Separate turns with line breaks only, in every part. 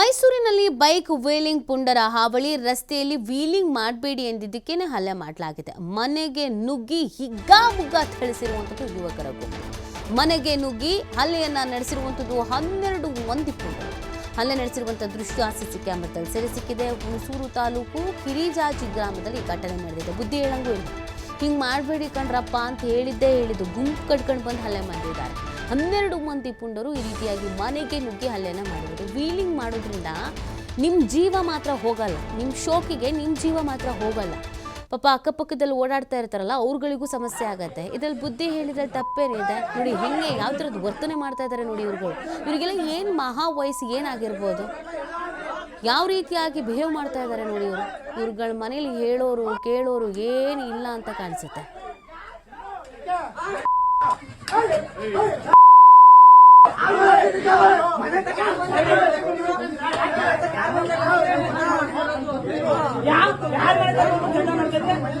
ಮೈಸೂರಿನಲ್ಲಿ bike wheeling ಪುಂಡರ ಹಾವಳಿ, ರಸ್ತೆಯಲ್ಲಿ ವೀಲಿಂಗ್ ಮಾಡಬೇಡಿ ಎಂದಿದ್ದಕ್ಕೇನೆ ಹಲ್ಲೆ ಮಾಡಲಾಗಿದೆ. ಮನೆಗೆ ನುಗ್ಗಿ ಹಿಗ್ಗಾಮುಗ್ಗಾ ಥಳಿಸಿರುವಂಥದ್ದು ಯುವಕರ ಗುಂಪು ಮನೆಗೆ ನುಗ್ಗಿ ಹಲ್ಲೆಯನ್ನ ನಡೆಸಿರುವಂಥದ್ದು ಹನ್ನೆರಡು ಮಂದಿ ಪುಂಡರು. ಹಲ್ಲೆ ನಡೆಸಿರುವಂಥ ದೃಶ್ಯ ಸಿಸಿ ಕ್ಯಾಮೆರಾದಲ್ಲಿ ಸೆರೆ ಸಿಕ್ಕಿದೆ. ಹುಣಸೂರು ತಾಲೂಕು ಕಿರಿಜಾಜಿ ಗ್ರಾಮದಲ್ಲಿ ಘಟನೆ ನಡೆದಿದೆ. ಬುದ್ಧಿ ಹೇಳಂಗೂ ಇಲ್ಲ. ಹಿಂಗೆ ಮಾಡಬೇಡಿ ಕಣ್ರಪ್ಪ ಅಂತ ಹೇಳಿದ್ದೇ ಹೇಳಿದ್ದು ಗುಂಪು ಕಟ್ಕೊಂಡು ಬಂದು ಹಲ್ಲೆ ಮಾಡಿದ್ದಾರೆ. ಹನ್ನೆರಡು ಮಂದಿ ಪುಂಡರು ಈ ರೀತಿಯಾಗಿ ಮನೆಗೆ ನುಗ್ಗಿ ಹಲ್ಲೆನ ಮಾಡಿದರು. ವೀಲಿಂಗ್ ಮಾಡೋದ್ರಿಂದ ನಿಮ್ಮ ಜೀವ ಮಾತ್ರ ಹೋಗಲ್ಲ. ನಿಮ್ಮ ಶೋಕಿಗೆ ನಿಮ್ಮ ಜೀವ ಮಾತ್ರ ಹೋಗಲ್ಲ. ಪಾಪ ಅಕ್ಕಪಕ್ಕದಲ್ಲಿ ಓಡಾಡ್ತಾ ಇರ್ತಾರಲ್ಲ, ಅವ್ರುಗಳಿಗೂ ಸಮಸ್ಯೆ ಆಗತ್ತೆ. ಇದ್ರಲ್ಲಿ ಬುದ್ಧಿ ಹೇಳಿದ್ರೆ ತಪ್ಪೇನಿದೆ. ನೋಡಿ, ಹೆಂಗೆ ಯಾವ ಥರದ್ದು ವರ್ತನೆ ಮಾಡ್ತಾ ಇದ್ದಾರೆ ನೋಡಿ ಇವ್ರುಗಳು. ಇವರಿಗೆಲ್ಲ ಏನು ಮಹಾ ವಯಸ್ಸು ಏನಾಗಿರ್ಬೋದು ಯಾವ ರೀತಿಯಾಗಿ ಬಿಹೇವ್ ಮಾಡ್ತಾ ಇದ್ದಾರೆ ನೋಡಿ ಇವರು. ಇವ್ರುಗಳ ಮನೇಲಿ ಹೇಳೋರು, ಕೇಳೋರು ಏನು ಇಲ್ಲ ಅಂತ ಕಾಣಿಸುತ್ತೆ.
ಸುಂದಿರ್ಲೇ ಮಾತು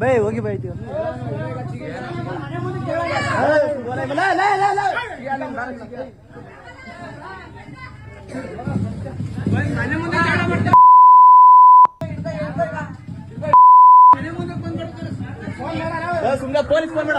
ಬೈ ಹೋಗಿ ಬೈ ಸುಮ್ಮನೆ ಪೊಲೀಸ್ ಫೋನ್ ಮಾಡ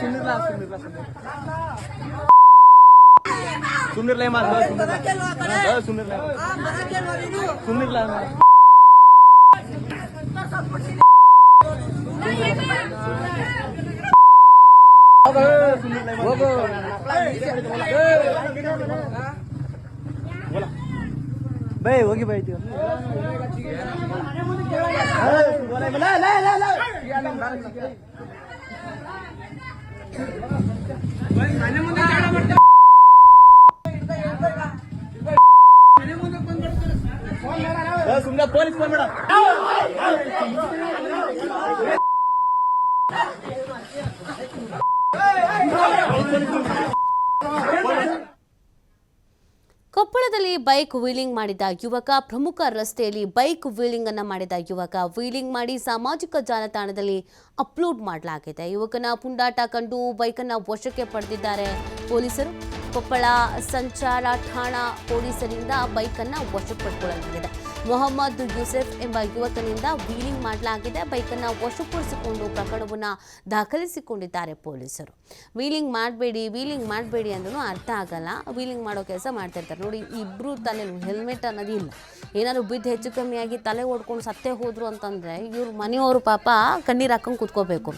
ಸುಂದಿರ್ಲ ಸುಂದಿರ್ಲ ಸುಂದಿರ್ಲೇ ಮಾತು ಸುಂದಿರ್ಲ ಸುಂದಿರ್ಲ ಸುಂದಿರ್ಲ ಹೋಗು. ಬೈ ಹೋಗಿ ಬೈ ಸುಮ್ಮನೆ ಪೊಲೀಸ್ ಮಾಡ
ಕೊಪ್ಪಳದಲ್ಲಿ ಬೈಕ್ ವೀಲಿಂಗ್ ಮಾಡಿದ ಯುವಕ ಪ್ರಮುಖ ರಸ್ತೆಯಲ್ಲಿ ಬೈಕ್ ವೀಲಿಂಗ್ ಅನ್ನು ಮಾಡಿದ ಯುವಕ ವೀಲಿಂಗ್ ಮಾಡಿ ಸಾಮಾಜಿಕ ಜಾಲತಾಣದಲ್ಲಿ ಅಪ್ಲೋಡ್ ಮಾಡಲಾಗಿದೆ. ಯುವಕನ ಪುಂಡಾಟ ಕಂಡು ಬೈಕನ್ನು ವಶಕ್ಕೆ ಪಡೆದಿದ್ದಾರೆ. ಪೊಲೀಸರು ಕೊಪ್ಪಳ ಸಂಚಾರ ಠಾಣಾ ಪೊಲೀಸರಿಂದ ಬೈಕನ್ನ ವಶಪಡಿಸಿಕೊಳ್ಳಲಾಗಿದೆ ಮೊಹಮ್ಮದ್ ಯೂಸೆಫ್ ಎಂಬ ಯುವಕನಿಂದ ವೀಲಿಂಗ್ ಮಾಡಲಾಗಿದೆ. ಬೈಕನ್ನು ವಶಪಡಿಸಿಕೊಂಡು ಪ್ರಕರಣವನ್ನು ದಾಖಲಿಸಿಕೊಂಡಿದ್ದಾರೆ ಪೊಲೀಸರು. ವೀಲಿಂಗ್ ಮಾಡಬೇಡಿ ವೀಲಿಂಗ್ ಮಾಡಬೇಡಿ ಅಂದ್ರೂ ಅರ್ಥ ಆಗಲ್ಲ. ವೀಲಿಂಗ್ ಮಾಡೋ ಕೆಲಸ ಮಾಡ್ತಿರ್ತಾರೆ ನೋಡಿ ಇಬ್ಬರು ತಲೆ ಹೆಲ್ಮೆಟ್ ಅನ್ನೋದು ಇಲ್ಲ. ಏನಾದ್ರು ಬಿದ್ದು ಹೆಚ್ಚು ಕಮ್ಮಿಯಾಗಿ ತಲೆ ಓಡ್ಕೊಂಡು ಸತ್ತೇ ಹೋದ್ರು ಅಂತಂದರೆ ಇವ್ರ ಮನೆಯವರು ಪಾಪ ಕಣ್ಣೀರು ಹಾಕೊಂಡು ಕೂತ್ಕೋಬೇಕು.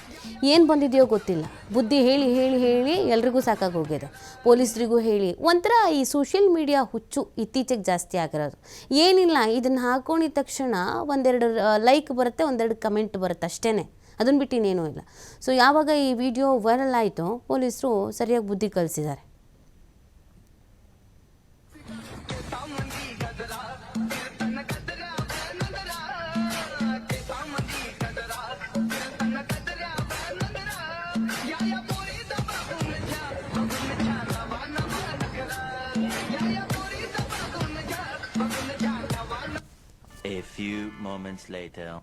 ಏನು ಬಂದಿದೆಯೋ ಗೊತ್ತಿಲ್ಲ. ಬುದ್ಧಿ ಹೇಳಿ ಹೇಳಿ ಹೇಳಿ ಎಲ್ರಿಗೂ ಸಾಕಾಗಿ ಹೋಗಿದೆ. ಪೊಲೀಸರಿಗೂ ಹೇಳಿ. ಒಂಥರ ಈ ಸೋಷಿಯಲ್ ಮೀಡಿಯಾ ಹುಚ್ಚು ಇತ್ತೀಚೆಗೆ ಜಾಸ್ತಿ ಆಗಿರೋದು. ಏನಿಲ್ಲ, ಇದನ್ನು ಹಾಕೊಂಡಿದ ತಕ್ಷಣ ಒಂದೆರಡು ಲೈಕ್ ಬರುತ್ತೆ, ಒಂದೆರಡು ಕಮೆಂಟ್ ಬರುತ್ತೆ ಅಷ್ಟೇ ಅದನ್ನು ಬಿಟ್ಟು ಇನ್ನೇನೂ ಇಲ್ಲ. ಸೊ ಯಾವಾಗ ಈ ವಿಡಿಯೋ ವೈರಲ್ ಆಯಿತು, ಪೊಲೀಸರು ಸರಿಯಾಗಿ ಬುದ್ಧಿ ಕಲಿಸಿದ್ದಾರೆ.
Moments later.